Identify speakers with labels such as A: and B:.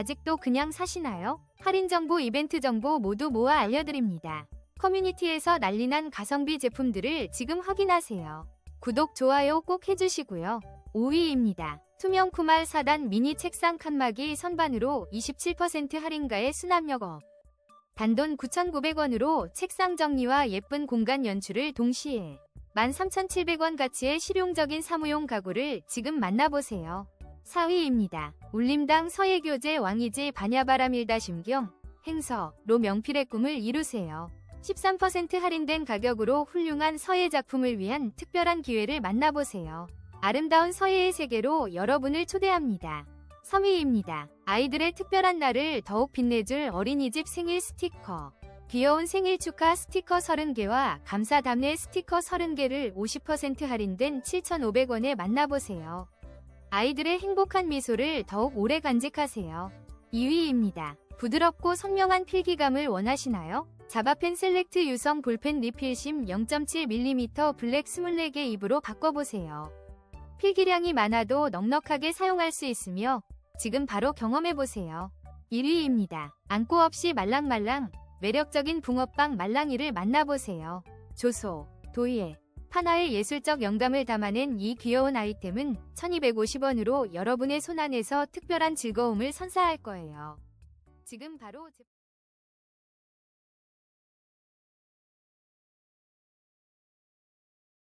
A: 아직도 그냥 사시나요? 할인 정보, 이벤트 정보 모두 모아 알려드립니다. 커뮤니티에서 난리난 가성비 제품들을 지금 확인하세요. 구독, 좋아요 꼭 해주시고요. 5위입니다. 투명 쿠말 4단 미니 책상 칸막이 선반으로 27% 할인가의 수납력업. 단돈 9,900원으로 책상 정리와 예쁜 공간 연출을 동시에 13,700원 가치의 실용적인 사무용 가구를 지금 만나보세요. 4위입니다. 울림당 서예교재 왕이지 반야바라밀다 심경 행서로 명필의 꿈을 이루세요. 13% 할인된 가격으로 훌륭한 서예 작품을 위한 특별한 기회를 만나보세요. 아름다운 서예의 세계로 여러분을 초대합니다. 3위입니다. 아이들의 특별한 날을 더욱 빛내줄 어린이집 생일 스티커. 귀여운 생일 축하 스티커 30개와 감사 답례 스티커 30개를 50% 할인된 7,500원에 만나보세요. 아이들의 행복한 미소를 더욱 오래 간직하세요. 2위입니다. 부드럽고 선명한 필기감을 원하시나요? 자바펜 셀렉트 유성 볼펜 리필심 0.7mm 블랙 24개 입으로 바꿔보세요. 필기량이 많아도 넉넉하게 사용할 수 있으며 지금 바로 경험해보세요. 1위입니다. 안고 없이 말랑말랑 매력적인 붕어빵 말랑이를 만나보세요. 조소, 도예, 판화의 예술적 영감을 담아낸 이 귀여운 아이템은 1250원으로 여러분의 손안에서 특별한 즐거움을 선사할 거예요. 지금 바로 제...